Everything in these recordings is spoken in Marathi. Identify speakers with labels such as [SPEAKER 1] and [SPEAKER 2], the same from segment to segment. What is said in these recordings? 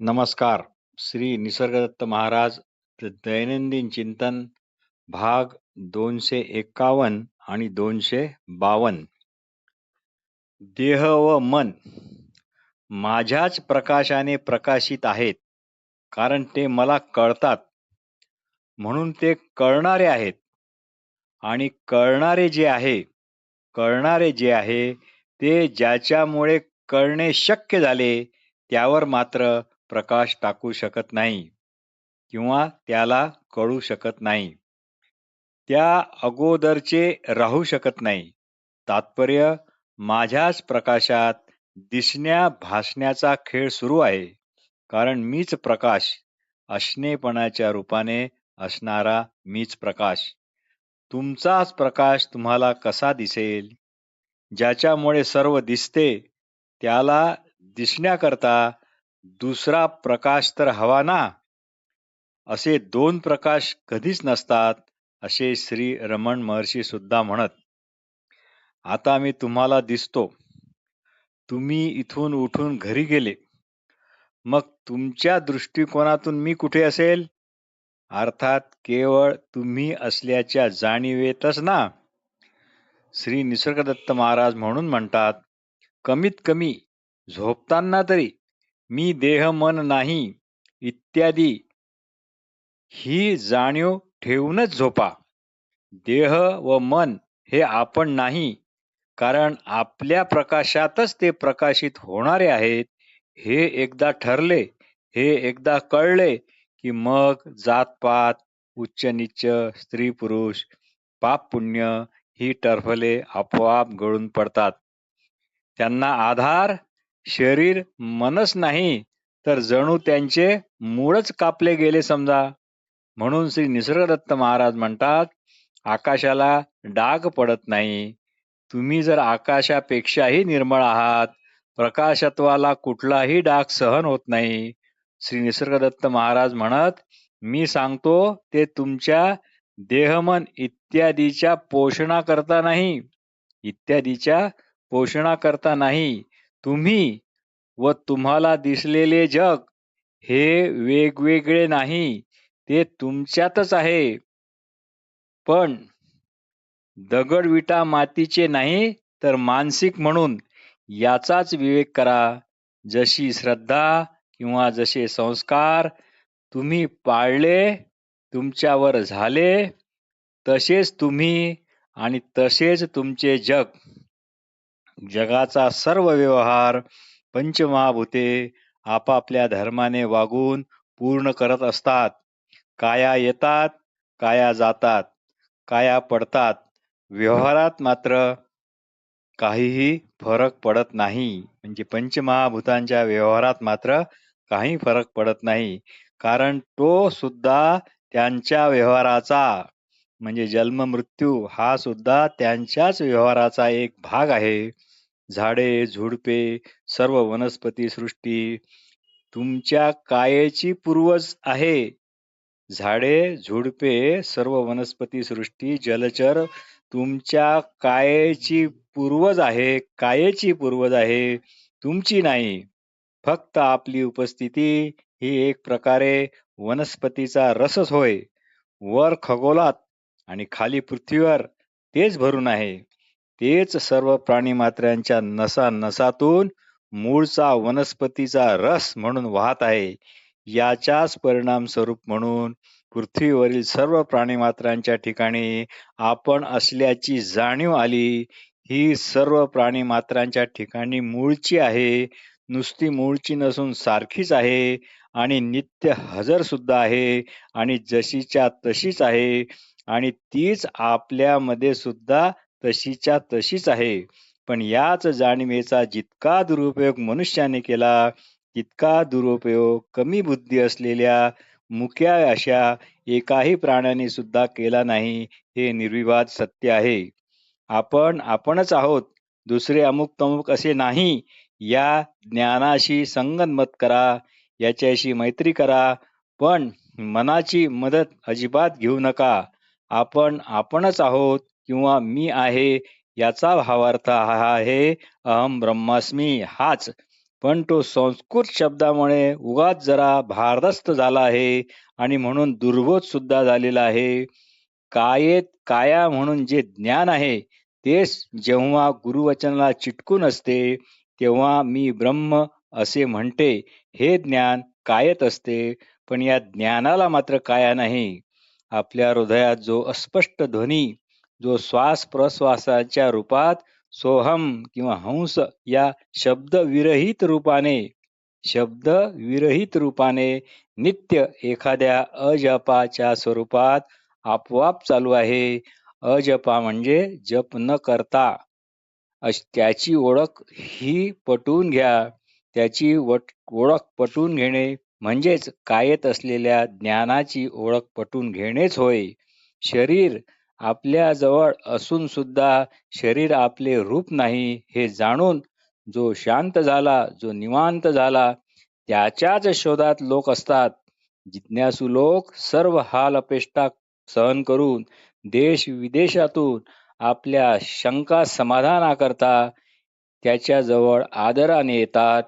[SPEAKER 1] नमस्कार. श्री निसर्गदत्त महाराज द- दैनंदिन चिंतन भाग दोनशे एकावन्न आणि दोनशे बावन्न. देह व मन माझ्याच प्रकाशाने प्रकाशित आहेत कारण ते मला कळतात. म्हणून ते कळणारे आहेत. आणि कळणारे जे आहे कळणारे जे आहे ते ज्याच्यामुळे कळणे शक्य झाले त्यावर मात्र प्रकाश टाकू शकत नाही किंवा त्याला कळू शकत नाही. त्या अगोदरचे राहू शकत नाही. तात्पर्य माझ्याच प्रकाशात दिसण्या भासण्याचा खेळ सुरू आहे. कारण मीच प्रकाश असणेपणाच्या रूपाने असणारा मीच प्रकाश. तुमचाच प्रकाश तुम्हाला कसा दिसेल? ज्याच्यामुळे सर्व दिसते त्याला दिसण्याकरता दुसरा प्रकाश तर हवा ना. असे दोन प्रकाश कधीच नसतात असे श्री रमण महर्षी सुद्धा म्हणत. आता मी तुम्हाला दिसतो. तुम्ही इथून उठून घरी गेले. मग तुमच्या दृष्टिकोनातून मी कुठे असेल? अर्थात केवळ तुम्ही असल्याच्या जाणीवेतच ना. श्री निसर्गदत्त महाराज म्हणून म्हणतात कमीत कमी झोपताना तरी मी देह मन नाही इत्यादी ही जाणीव ठेवूनच झोपा. देह व मन हे आपण नाही कारण आपल्या प्रकाशातच ते प्रकाशित होणारे आहेत. हे एकदा ठरले हे एकदा कळले की मग जातपात उच्च नीच स्त्री पुरुष पाप पुण्य ही टरफले आपोआप गळून पडतात. त्यांना आधार शरीर मनच नाही तर जणू त्यांचे मूळच कापले गेले समजा. म्हणून श्री निसर्गदत्त महाराज म्हणतात आकाशाला डाग पडत नाही. तुम्ही जर आकाशापेक्षाही निर्मळ आहात प्रकाशत्वाला कुठलाही डाग सहन होत नाही. श्री निसर्गदत्त महाराज म्हणत मी सांगतो ते तुमच्या देहमन इत्यादीच्या पोषणाकरता नाही. इत्यादीच्या पोषणाकरता नाही. तुम्ही व तुम्हाला दिसलेले जग हे वेगवेगळे नाही ते तुमच्यातच आहे. पण दगड विटा मातीचे नाही तर मानसिक म्हणून याचाच विवेक करा. जशी श्रद्धा किंवा जसे संस्कार तुम्ही पाळले तुमच्यावर झाले तसेच तुम्ही आणि तसेच तुमचे जग. जगाचा सर्व व्यवहार पंचमहाभूते आपापल्या धर्माने वागून पूर्ण करत असतात. काया येतात काया जातात काया पडतात. व्यवहारात मात्र काहीही फरक पडत नाही. म्हणजे पंचमहाभूतांच्या व्यवहारात मात्र काही फरक पडत नाही. कारण तो सुद्धा त्यांच्या व्यवहाराचा म्हणजे जन्म मृत्यू हा सुद्धा त्यांच्याच व्यवहाराचा एक भाग आहे. झाडे झुडपे सर्व वनस्पती सृष्टी तुमच्या कायेची पूर्वज आहे. झाडे झुडपे सर्व वनस्पती सृष्टी जलचर तुमच्या कायेची पूर्वज आहे. कायेची पूर्वज आहे. तुमची नाही. फक्त आपली उपस्थिती ही एक प्रकारे वनस्पतीचा रसच होय. वर खगोलात आणि खाली पृथ्वीवर तेच भरून आहे. तेच सर्व प्राणीमात्रांच्या नसा नसातून मूळचा वनस्पतीचा रस म्हणून वाहत आहे. याच्याच परिणाम स्वरूप म्हणून पृथ्वीवरील सर्व प्राणीमात्रांच्या ठिकाणी आपण असल्याची जाणीव आली. ही सर्व प्राणीमात्रांच्या ठिकाणी मूळची आहे. नुसती मूळची नसून सारखीच आहे आणि नित्य हजर सुद्धा आहे आणि जशीच्या तशीच आहे आणि तीच आपल्यामध्ये सुद्धा तशीच्या तशीच आहे. पण याच जाणीवेचा जितका दुरुपयोग मनुष्याने केला तितका दुरुपयोग कमी बुद्धी असलेल्या मुक्या अशा एकाही प्राण्याने सुद्धा केला नाही हे निर्विवाद सत्य आहे. आपण आपणच आहोत. दुसरे अमुक तमुक असे नाही. या ज्ञानाशी संगनमत करा याच्याशी मैत्री करा पण मनाची मदत अजिबात घेऊ नका. आपण आपणच आहोत. किंवा मी आहे याचा भावार्थ हा आहे अहम ब्रह्मास्मी हाच. पण तो संस्कृत शब्दामुळे उगाच जरा भारदस्त झाला आहे आणि म्हणून दुर्बोध सुद्धा झालेला आहे. कायेत काया म्हणून जे ज्ञान आहे तेच जेव्हा गुरुवचनाला चिटकून असते तेव्हा मी ब्रह्म असे म्हणते हे ज्ञान कायत असते पण या ज्ञानाला मात्र काया नाही. आपल्या हृदयात जो अस्पष्ट ध्वनी जो श्वास प्रश्वासाच्या रूपात सोहम किंवा हंस या शब्द विरहित रूपाने शब्द विरहित रूपाने नित्य एखाद्या अजपाच्या स्वरूपात आपोआप चालू आहे. अजपा म्हणजे जप न करता. त्याची ओळख ही पटवून घ्या. त्याची ओळख पटवून घेणे म्हणजेच कायत असलेल्या ज्ञानाची ओळख पटवून घेणेच होय. शरीर आपल्या जवळ असून सुद्धा शरीर आपले रूप नाही हे जाणून जो शांत झाला जो निवांत झाला त्याच्याच शोधात लोक असतात. जिज्ञासू लोक सर्व हाल अपेष्टा सहन करून देश विदेशातून आपल्या शंका समाधानाकरता त्याच्याजवळ आदराने येतात.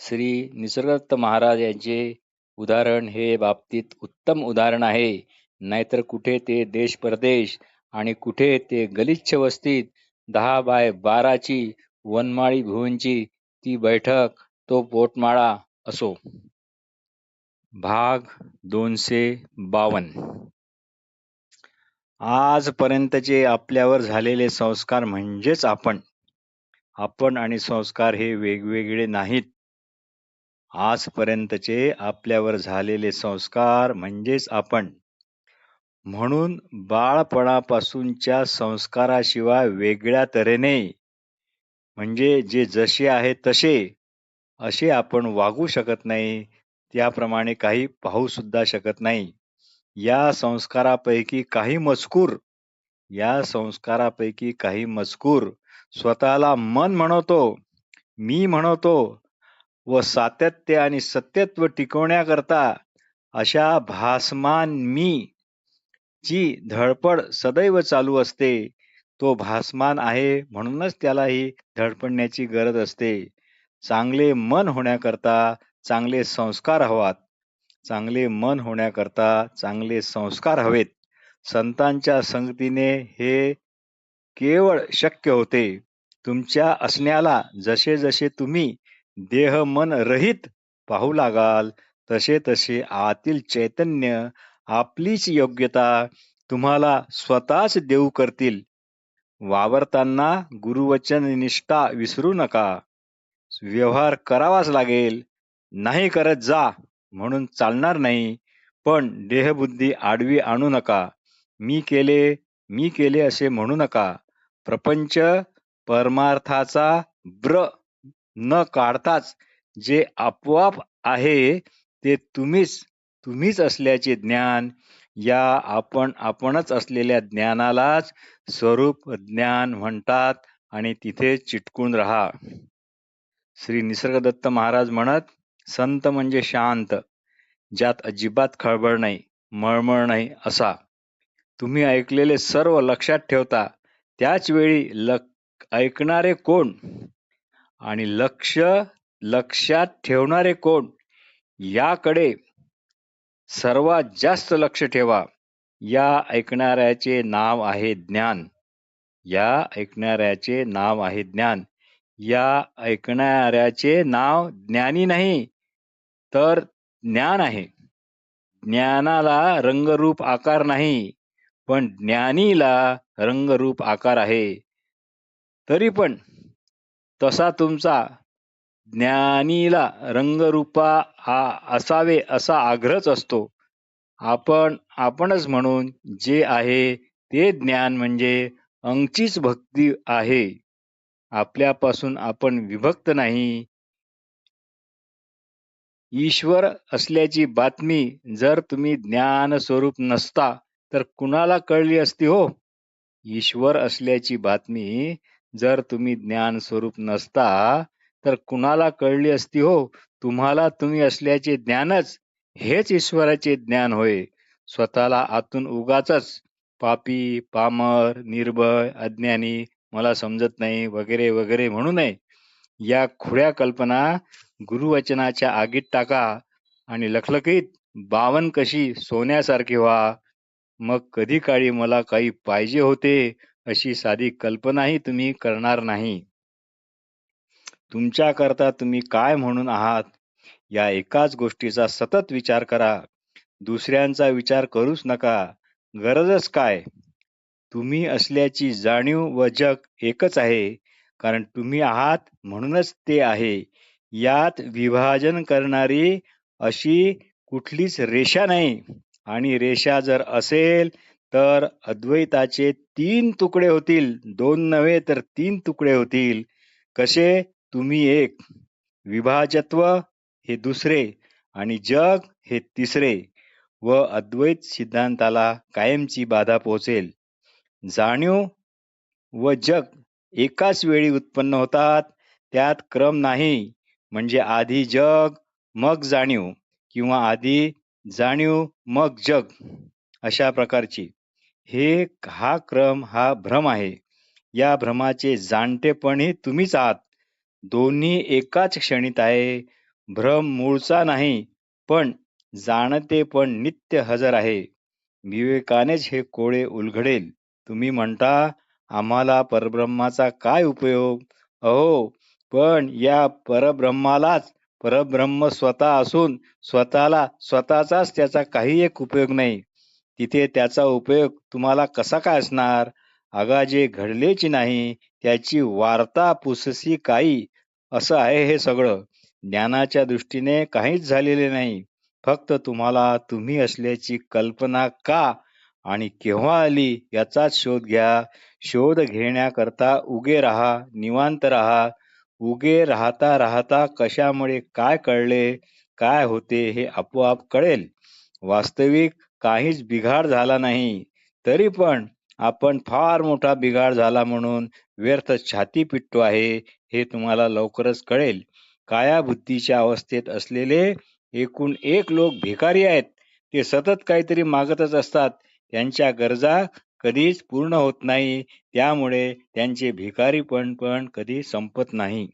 [SPEAKER 1] श्री निसर्गदत्त महाराज यांचे उदाहरण हे बाबतीत उत्तम उदाहरण आहे. नाहीतर कुठे ते देश परदेश आणि कुठे ते गलिच्छ वस्तीत दहा बाय बाराची वनमाळी भुवनची ती बैठक तो पोटमाळा असो. भाग दोनशे बावन. आजपर्यंतचे आपल्यावर झालेले संस्कार म्हणजेच आपण. आपण आणि संस्कार हे वेगवेगळे नाहीत. आजपर्यंतचे आपल्यावर झालेले संस्कार म्हणजेच आपण. म्हणून बाळपणापासूनच्या संस्काराशिवाय वेगळ्या तऱ्हेने म्हणजे जे जसे आहे तसे असे आपण वागू शकत नाही त्याप्रमाणे काही पाहू सुद्धा शकत नाही. या संस्कारापैकी काही मजकूर या संस्कारापैकी काही मजकूर स्वतःला मन म्हणवतो मी म्हणवतो व सातत्य आणि सत्यत्व टिकवण्याकरता अशा भासमान मी जी धडपड सदैव चालू असते तो भासमान आहे म्हणूनच त्याला ही धडपडण्याची गरज असते. चांगले मन होण्याकरता चांगले संस्कार हवात. चांगले मन होण्याकरता चांगले संस्कार हवेत. संतांच्या संगतीने हे केवळ शक्य होते. तुमच्या असण्याला जसे जसे तुम्ही देह मन रहित पाहू लागाल तसे तसे आतील चैतन्य आपलीच योग्यता तुम्हाला स्वतःच देऊ करतील. वावरताना गुरुवचन निष्ठा विसरू नका. व्यवहार करावाच लागेल. नाही करत जा म्हणून चालणार नाही. पण देहबुद्धी आडवी आणू नका. मी केले मी केले असे म्हणू नका. प्रपंच परमार्थाचा ब्र न काढताच जे आपोआप आहे ते तुम्हीच तुम्हीच असल्याचे ज्ञान या आपण आपणच असलेल्या ज्ञानालाच स्वरूप ज्ञान म्हणतात आणि तिथे चिटकून राहा. श्री निसर्गदत्त महाराज म्हणत संत म्हणजे शांत ज्यात अजिबात खळबळ नाही मळमळ नाही असा. तुम्ही ऐकलेले सर्व लक्षात ठेवता त्याच वेळी लक ऐकणारे कोण? आणि लक्ष लक्षात ठेवणारे कोण? याकडे सर्वात जास्त लक्ष ठेवा. या ऐकणाऱ्याचे नाव आहे ज्ञान. या ऐकणाऱ्याचे नाव आहे ज्ञान. या ऐकणाऱ्याचे नाव ज्ञानी नाही तर ज्ञान आहे. ज्ञानाला रंगरूप आकार नाही पण ज्ञानीला रंगरूप आकार आहे. तरी पण तसा तुमचा ज्ञानीला रंगरूपा हा असावे असा आग्रहच असतो. आपण आपणच म्हणून जे आहे ते ज्ञान म्हणजे अंगचीच भक्ती आहे. आपल्यापासून आपण विभक्त नाही. ईश्वर असल्याची बातमी जर तुम्ही ज्ञान स्वरूप नसता तर कुणाला कळली असती हो? ईश्वर असल्याची बातमी जर तुम्ही ज्ञान स्वरूप नसता तर कुणाला कळली असती हो? तुम्हाला तुम्ही असल्याचे ज्ञानच हेच ईश्वराचे ज्ञान होय. स्वतःला आतून उगाच पापी पामर निर्भय अज्ञानी मला समजत नाही वगैरे वगैरे म्हणू नये. या खुड्या कल्पना गुरुवचनाच्या आगीत टाका आणि लखलखीत बावन कशी सोन्यासारखी व्हा. मग कधी काळी मला काही पाहिजे होते अशी साधी कल्पनाही तुम्ही करणार नाही. तुमच्याकरता तुम्ही काय म्हणून आहात? या एकाच गोष्टीचा सतत विचार करा. दुसऱ्यांचा विचार करूच नका. गरजच काय? तुम्ही असल्याची जाणीव व जग एकच आहे. कारण तुम्ही आहात म्हणूनच ते आहे. यात विभाजन करणारी अशी कुठलीच रेषा नाही. आणि रेषा जर असेल तर अद्वैताचे तीन तुकडे होतील. दोन नव्हे तर तीन तुकडे होतील. कसे? तुम्ही एक विभाजत्व हे दुसरे आणि जग हे तिसरे व अद्वैत सिद्धांताला कायमची बाधा पोहोचेल. जाणीव व जग एकाच वेळी उत्पन्न होतात त्यात क्रम नाही. म्हणजे आधी जग मग जाणीव किंवा आधी जाणीव मग जग अशा प्रकारची. हे हा क्रम हा भ्रम आहे. या भ्रमाचे जाणतेपणही तुम्हीच आहात. दोन्ही एकाच क्षणीत आहे. भ्रम मूळचा नाही पण जाणते पण नित्य हजर आहे. विवेकानेच हे कोळे उलघडेल. तुम्ही म्हणता आम्हाला परब्रह्माचा काय उपयोग? अहो पण या परब्रह्मालाच परब्रह्म स्वतः असून स्वतःला स्वतःचाच त्याचा काही एक उपयोग नाही. तिथे त्याचा उपयोग तुम्हाला कसा काय असणार? अगा जे घडलेची नाही त्याची वार्ता पुससी काही असं आहे हे सगळं. ज्ञानाच्या दृष्टीने काहीच झालेले नाही. फक्त तुम्हाला तुम्ही असल्याची कल्पना का? आणि केव्हा आली याचाच शोध घ्या. शोध घेण्याकरता उगे राहा निवांत राहा. उगे राहता राहता कशामुळे काय कळले काय होते हे आपोआप कळेल. वास्तविक काहीच बिघाड झाला नाही. तरी पण आपण फार मोठा बिघाड झाला म्हणून व्यर्थ छाती पिटतो आहे. हे तुम्हाला लवकरच कळेल. काया बुद्धीच्या अवस्थेत असलेले एकूण एक लोक भिकारी आहेत. ते सतत काहीतरी मागतच असतात. त्यांच्या गरजा कधीच पूर्ण होत नाही. त्यामुळे त्यांचे भिकारीपण पण कधी संपत नाही.